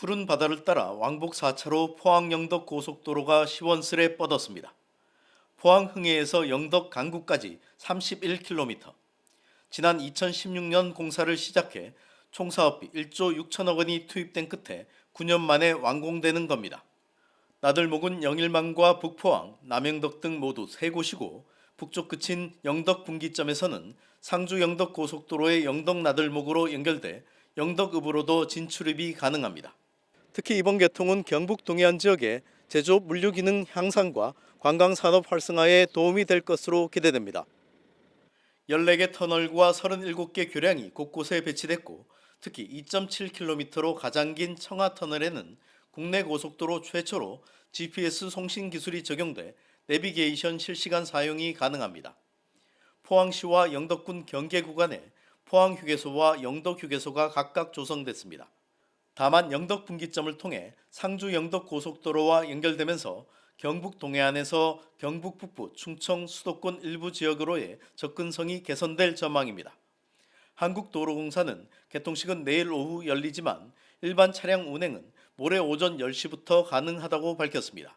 푸른 바다를 따라 왕복 4차로 포항 영덕 고속도로가 시원스레 뻗었습니다. 포항 흥해에서 영덕 강구까지 31km. 지난 2016년 공사를 시작해 총 사업비 1조 6천억 원이 투입된 끝에 9년 만에 완공되는 겁니다. 나들목은 영일만과 북포항, 남영덕 등 모두 세 곳이고 북쪽 끝인 영덕 분기점에서는 상주 영덕 고속도로의 영덕 나들목으로 연결돼 영덕읍으로도 진출입이 가능합니다. 특히 이번 개통은 경북 동해안 지역의 제조업 물류 기능 향상과 관광 산업 활성화에 도움이 될 것으로 기대됩니다. 14개 터널과 37개 교량이 곳곳에 배치됐고 특히 2.7km로 가장 긴 청하 터널에는 국내 고속도로 최초로 GPS 송신 기술이 적용돼 내비게이션 실시간 사용이 가능합니다. 포항시와 영덕군 경계 구간에 포항 휴게소와 영덕 휴게소가 각각 조성됐습니다. 다만 영덕 분기점을 통해 상주 영덕 고속도로와 연결되면서 경북 동해안에서 경북 북부, 충청, 수도권 일부 지역으로의 접근성이 개선될 전망입니다. 한국도로공사는 개통식은 내일 오후 열리지만 일반 차량 운행은 모레 오전 10시부터 가능하다고 밝혔습니다.